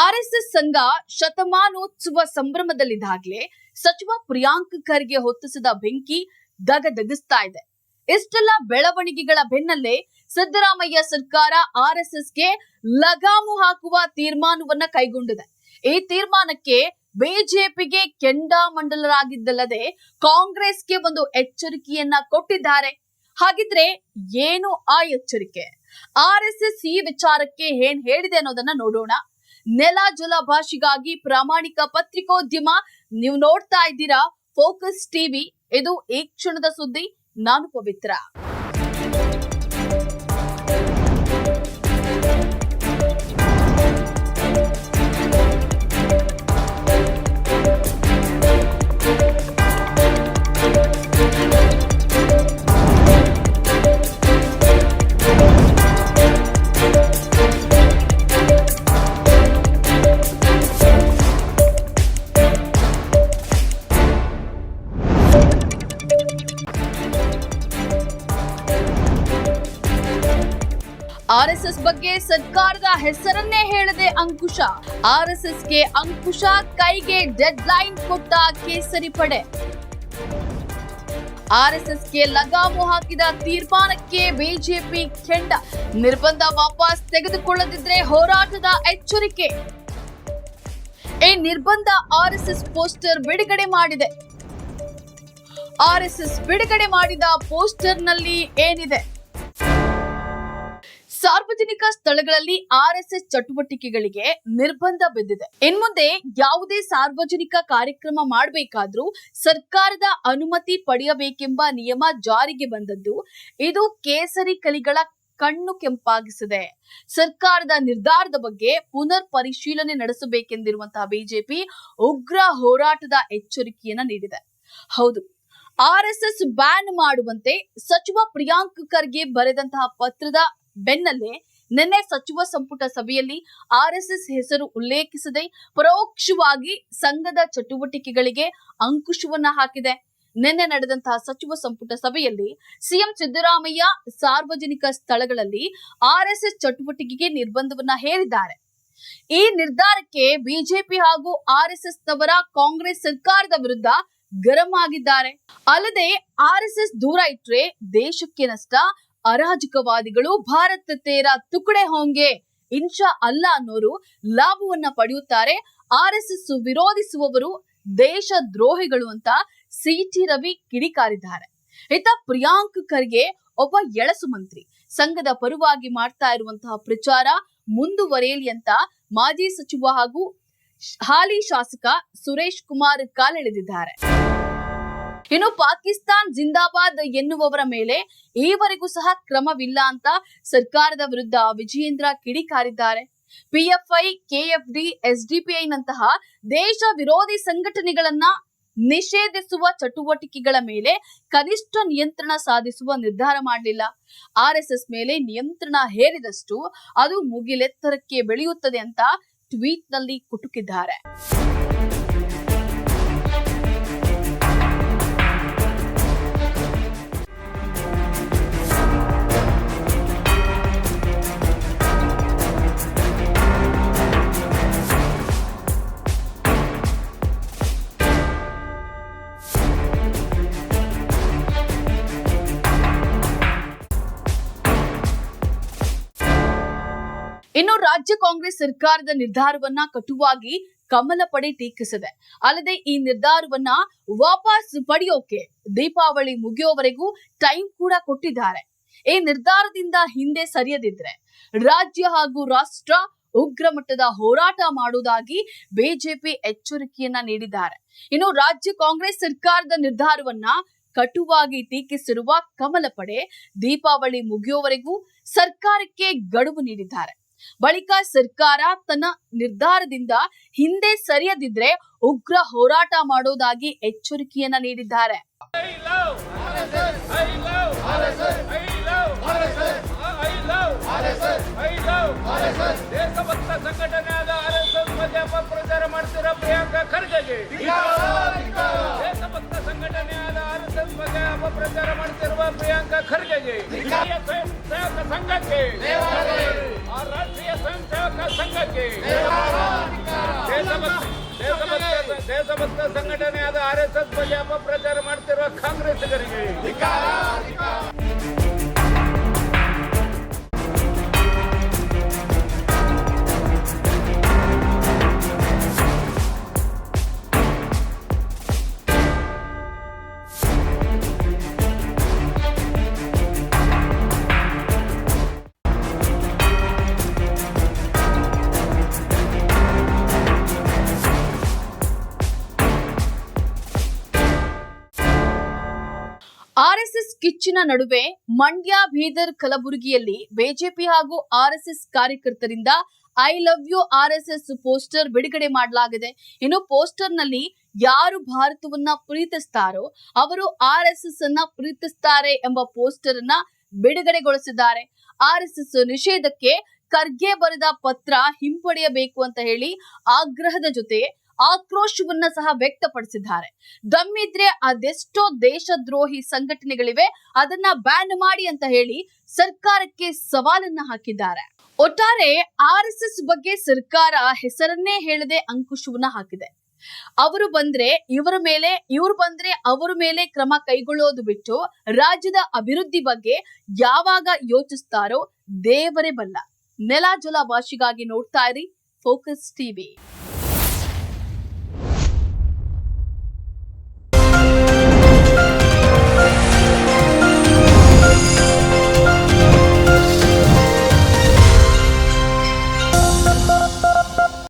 RSS ಸಂಘ ಶತಮಾನೋತ್ಸವ ಸಂಭ್ರಮದಲ್ಲಿದ್ದಾಗಲೇ ಸಚಿವ ಪ್ರಿಯಾಂಕ್ ಖರ್ಗೆ ಹೊತ್ತಿಸಿದ ಬೆಂಕಿ ದಗದಗಿಸ್ತಾ ಇದೆ. ಇಷ್ಟೆಲ್ಲ ಬೆಳವಣಿಗೆಗಳ ಬೆನ್ನಲ್ಲೇ ಸಿದ್ದರಾಮಯ್ಯ ಸರ್ಕಾರ ಆರ್ಎಸ್ಎಸ್ಗೆ ಲಗಾಮು ಹಾಕುವ ತೀರ್ಮಾನವನ್ನ ಕೈಗೊಂಡಿದೆ. ಈ ತೀರ್ಮಾನಕ್ಕೆ ಬಿಜೆಪಿಗೆ ಕೆಂಡಾಮಂಡಲರಾಗಿದ್ದಲ್ಲದೆ ಕಾಂಗ್ರೆಸ್ಗೆ ಒಂದು ಎಚ್ಚರಿಕೆಯನ್ನ ಕೊಟ್ಟಿದ್ದಾರೆ. ಹಾಗಿದ್ರೆ ಏನು ಆ ಎಚ್ಚರಿಕೆ? ಆರ್ ಎಸ್ ಎಸ್ ಈ ವಿಚಾರಕ್ಕೆ ಏನ್ ಹೇಳಿದೆ ಅನ್ನೋದನ್ನ ನೋಡೋಣ. ನೆಲ ಜಲ ಭಾಷೆಗಾಗಿ ಪ್ರಾಮಾಣಿಕ ಪತ್ರಿಕೋದ್ಯಮ. ನೀವು ನೋಡ್ತಾ ಇದ್ದೀರಾ ಫೋಕಸ್ ಟಿವಿ. ಇದು ಈ ಕ್ಷಣದ ಸುದ್ದಿ. ನಾನು ಪವಿತ್ರ. ಸರ್ಕಾರದ ಹೆಸರನ್ನೇ ಹೇಳದೆ ಅಂಕುಶ. ಆರ್ಎಸ್ಎಸ್ಗೆ ಅಂಕುಶ ಕೈಗೆ ಡೆಡ್ ಲೈನ್ ಕೊಟ್ಟ ಕೇಸರಿ ಪಡೆ. ಆರ್ಎಸ್ಎಸ್ಗೆ ಲಗಾಮು ಹಾಕಿದ ತೀರ್ಮಾನಕ್ಕೆ ಬಿಜೆಪಿ ಕೆಂಡ. ನಿರ್ಬಂಧ ವಾಪಸ್ ತೆಗೆದುಕೊಳ್ಳದಿದ್ರೆ ಹೋರಾಟದ ಎಚ್ಚರಿಕೆ. ಈ ನಿರ್ಬಂಧ ಆರ್ಎಸ್ಎಸ್ ಪೋಸ್ಟರ್ ಬಿಡುಗಡೆ ಮಾಡಿದೆ. ಆರ್ಎಸ್ಎಸ್ ಬಿಡುಗಡೆ ಮಾಡಿದ ಪೋಸ್ಟರ್ನಲ್ಲಿ ಏನಿದೆ? ಸಾರ್ವಜನಿಕ ಸ್ಥಳಗಳಲ್ಲಿ ಆರ್ಎಸ್ಎಸ್ ಚಟುವಟಿಕೆಗಳಿಗೆ ನಿರ್ಬಂಧ ಬಿದ್ದಿದೆ. ಇನ್ಮುಂದೆ ಯಾವುದೇ ಸಾರ್ವಜನಿಕ ಕಾರ್ಯಕ್ರಮ ಮಾಡಬೇಕಾದ್ರೂ ಸರ್ಕಾರದ ಅನುಮತಿ ಪಡೆಯಬೇಕೆಂಬ ನಿಯಮ ಜಾರಿಗೆ ಬಂದದ್ದು ಇದು ಕೇಸರಿ ಕಲಿಗಳ ಕಣ್ಣು ಕೆಂಪಾಗಿಸಿದೆ. ಸರ್ಕಾರದ ನಿರ್ಧಾರದ ಬಗ್ಗೆ ಪುನರ್ ಪರಿಶೀಲನೆ ನಡೆಸಬೇಕೆಂದಿರುವಂತಹ ಬಿಜೆಪಿ ಉಗ್ರ ಹೋರಾಟದ ಎಚ್ಚರಿಕೆಯನ್ನ ನೀಡಿದೆ. ಹೌದು, ಆರ್ಎಸ್ಎಸ್ ಬ್ಯಾನ್ ಮಾಡುವಂತೆ ಸಚಿವ ಪ್ರಿಯಾಂಕ್ ಖರ್ಗೆ ಬರೆದಂತಹ ಪತ್ರದ ಬೆನ್ನಲ್ಲೇ ನಿನ್ನೆ ಸಚಿವ ಸಂಪುಟ ಸಭೆಯಲ್ಲಿ ಆರ್ಎಸ್ಎಸ್ ಹೆಸರು ಉಲ್ಲೇಖಿಸದೆ ಪರೋಕ್ಷವಾಗಿ ಸಂಘದ ಚಟುವಟಿಕೆಗಳಿಗೆ ಅಂಕುಶವನ್ನ ಹಾಕಿದೆ. ನಿನ್ನೆ ನಡೆದಂತಹ ಸಚಿವ ಸಂಪುಟ ಸಭೆಯಲ್ಲಿ ಸಿಎಂ ಸಿದ್ದರಾಮಯ್ಯ ಸಾರ್ವಜನಿಕ ಸ್ಥಳಗಳಲ್ಲಿ ಆರ್ಎಸ್ಎಸ್ ಚಟುವಟಿಕೆಗೆ ನಿರ್ಬಂಧವನ್ನ ಹೇರಿದ್ದಾರೆ. ಈ ನಿರ್ಧಾರಕ್ಕೆ ಬಿಜೆಪಿ ಹಾಗೂ ಆರ್ಎಸ್ಎಸ್ ನವರ ಕಾಂಗ್ರೆಸ್ ಸರ್ಕಾರದ ವಿರುದ್ಧ ಗರಂ ಆಗಿದ್ದಾರೆ. ಅಲ್ಲದೆ ಆರ್ಎಸ್ಎಸ್ ದೂರ ಇಟ್ರೆ ದೇಶಕ್ಕೆ ನಷ್ಟ ಅರಾಜಕವಾದಿಗಳು ಭಾರತ ತೇರ ತುಕಡೆ ಹೋಂಗೆ ಇನ್ಶಾ ಅಲ್ಲ ಅನ್ನೋರು ಲಾಭವನ್ನ ಪಡೆಯುತ್ತಾರೆ. ಆರ್ಎಸ್ಎಸ್ ವಿರೋಧಿಸುವವರು ದೇಶ ದ್ರೋಹಿಗಳು ಅಂತ ಸಿಟಿ ರವಿ ಕಿಡಿಕಾರಿದ್ದಾರೆ. ಇತ್ತ ಪ್ರಿಯಾಂಕ್ ಖರ್ಗೆ ಒಬ್ಬ ಎಳಸು ಮಂತ್ರಿ. ಸಂಘದ ಪರವಾಗಿ ಮಾಡ್ತಾ ಇರುವಂತಹ ಪ್ರಚಾರ ಮುಂದುವರೆಯಲಿ ಅಂತ ಮಾಜಿ ಸಚಿವ ಹಾಗೂ ಹಾಲಿ ಶಾಸಕ ಸುರೇಶ್ ಕುಮಾರ್ ಕಾಲೆಳೆದಿದ್ದಾರೆ. ಇನ್ನು ಪಾಕಿಸ್ತಾನ್ ಜಿಂದಾಬಾದ್ ಎನ್ನುವವರ ಮೇಲೆ ಈವರೆಗೂ ಸಹ ಕ್ರಮವಿಲ್ಲ ಅಂತ ಸರ್ಕಾರದ ವಿರುದ್ಧ ವಿಜಯೇಂದ್ರ ಕಿಡಿಕಾರಿದ್ದಾರೆ. ಪಿಎಫ್ಐ, ಕೆಎಫ್ಡಿ, ಎಸ್ಡಿಪಿಐನಂತಹ ದೇಶ ವಿರೋಧಿ ಸಂಘಟನೆಗಳನ್ನ ನಿಷೇಧಿಸುವ ಚಟುವಟಿಕೆಗಳ ಮೇಲೆ ಕನಿಷ್ಠ ನಿಯಂತ್ರಣ ಸಾಧಿಸುವ ನಿರ್ಧಾರ ಮಾಡಲಿಲ್ಲ. ಆರ್ ಎಸ್ ಎಸ್ ಮೇಲೆ ನಿಯಂತ್ರಣ ಹೇರಿದಷ್ಟು ಅದು ಮುಗಿಲೆತ್ತರಕ್ಕೆ ಬೆಳೆಯುತ್ತದೆ ಅಂತ ಟ್ವೀಟ್ನಲ್ಲಿ ಕುಟುಕಿದ್ದಾರೆ. ರಾಜ್ಯ ಕಾಂಗ್ರೆಸ್ ಸರ್ಕಾರದ ನಿರ್ಧಾರವನ್ನ ಕಟುವಾಗಿ ಕಮಲ ಪಡೆ ಟೀಕಿಸಿದೆ. ಅಲ್ಲದೆ ಈ ನಿರ್ಧಾರವನ್ನ ವಾಪಸ್ ಪಡೆಯೋಕೆ ದೀಪಾವಳಿ ಮುಗಿಯೋವರೆಗೂ ಟೈಮ್ ಕೂಡ ಕೊಟ್ಟಿದ್ದಾರೆ. ಈ ನಿರ್ಧಾರದಿಂದ ಹಿಂದೆ ಸರಿಯದಿದ್ರೆ ರಾಜ್ಯ ಹಾಗೂ ರಾಷ್ಟ್ರ ಉಗ್ರ ಮಟ್ಟದ ಹೋರಾಟ ಮಾಡುವುದಾಗಿ ಬಿಜೆಪಿ ಎಚ್ಚರಿಕೆಯನ್ನ ನೀಡಿದ್ದಾರೆ. ಇನ್ನು ರಾಜ್ಯ ಕಾಂಗ್ರೆಸ್ ಸರ್ಕಾರದ ನಿರ್ಧಾರವನ್ನ ಕಟುವಾಗಿ ಟೀಕಿಸಿರುವ ಕಮಲ ಪಡೆ ದೀಪಾವಳಿ ಮುಗಿಯುವವರೆಗೂ ಸರ್ಕಾರಕ್ಕೆ ಗಡುವು ನೀಡಿದ್ದಾರೆ. ಬಳಿಕ ಸರ್ಕಾರ ತನ್ನ ನಿರ್ಧಾರದಿಂದ ಹಿಂದೆ ಸರಿಯದಿದ್ರೆ ಉಗ್ರ ಹೋರಾಟ ಮಾಡೋದಾಗಿ ಎಚ್ಚರಿಕೆಯನ್ನ ನೀಡಿದ್ದಾರೆ. ಅಪಪ್ರಚಾರ ಪ್ರಿಯಾಂಕಾ ಖರ್ಗೆಗೆ. ಸಂಘಕ್ಕೆ ಸಂಘಕ್ಕೆ. ದೇಶಭಕ್ತ ಸಂಘಟನೆಯಾದ ಆರ್ ಎಸ್ ಎಸ್ ಬಗ್ಗೆ ಅಪಪ್ರಚಾರ ಮಾಡ್ತಿರುವ ಕಾಂಗ್ರೆಸ್ಸಿಗರಿಗೆ ಆರ್ಎಸ್ಎಸ್ ಕಿಚ್ಚಿನ ನಡುವೆ ಮಂಡ್ಯ ಬೀದರ್ ಕಲಬುರಗಿಯಲ್ಲಿ ಬಿಜೆಪಿ ಹಾಗೂ RSS ಕಾರ್ಯಕರ್ತರಿಂದ I love you RSS poster ಬಿಡುಗಡೆ ಮಾಡಲಾಗಿದೆ. ಇನ್ನು ಪೋಸ್ಟರ್ನಲ್ಲಿ ಯಾರು ಭಾರತವನ್ನ ಪ್ರೀತಿಸ್ತಾರೋ ಅವರು ಆರ್ಎಸ್ಎಸ್ ಅನ್ನ ಪ್ರೀತಿಸ್ತಾರೆ ಎಂಬ ಪೋಸ್ಟರ್ ಅನ್ನ ಬಿಡುಗಡೆಗೊಳಿಸಿದ್ದಾರೆ. ಆರ್ಎಸ್ಎಸ್ ನಿಷೇಧಕ್ಕೆ ಖರ್ಗೆ ಬರೆದ ಪತ್ರ ಹಿಂಪಡೆಯಬೇಕು ಅಂತ ಹೇಳಿ ಆಗ್ರಹದ ಜೊತೆ ಆಕ್ರೋಶವನ್ನ ಸಹ ವ್ಯಕ್ತಪಡಿಸಿದ್ದಾರೆ. ದಮ್ಮಿದ್ರೆ ಅದೆಷ್ಟೋ ದೇಶದ್ರೋಹಿ ಸಂಘಟನೆಗಳಿವೆ, ಅದನ್ನ ಬ್ಯಾನ್ ಮಾಡಿ ಅಂತ ಹೇಳಿ ಸರ್ಕಾರಕ್ಕೆ ಸವಾಲನ್ನ ಹಾಕಿದ್ದಾರೆ. ಒಟ್ಟಾರೆ ಆರ್ ಎಸ್ ಎಸ್ ಬಗ್ಗೆ ಸರ್ಕಾರ ಹೆಸರನ್ನೇ ಹೇಳದೆ ಅಂಕುಶವನ್ನ ಹಾಕಿದೆ. ಅವರು ಬಂದ್ರೆ ಇವರ ಮೇಲೆ, ಇವ್ರು ಬಂದ್ರೆ ಅವರ ಮೇಲೆ ಕ್ರಮ ಕೈಗೊಳ್ಳೋದು ಬಿಟ್ಟು ರಾಜ್ಯದ ಅಭಿವೃದ್ಧಿ ಬಗ್ಗೆ ಯಾವಾಗ ಯೋಚಿಸ್ತಾರೋ ದೇವರೇ ಬಲ್ಲ. ನೆಲ ಜಲ ಭಾಷೆಗಾಗಿ ನೋಡ್ತಾ ಇರಿ ಫೋಕಸ್ ಟಿವಿ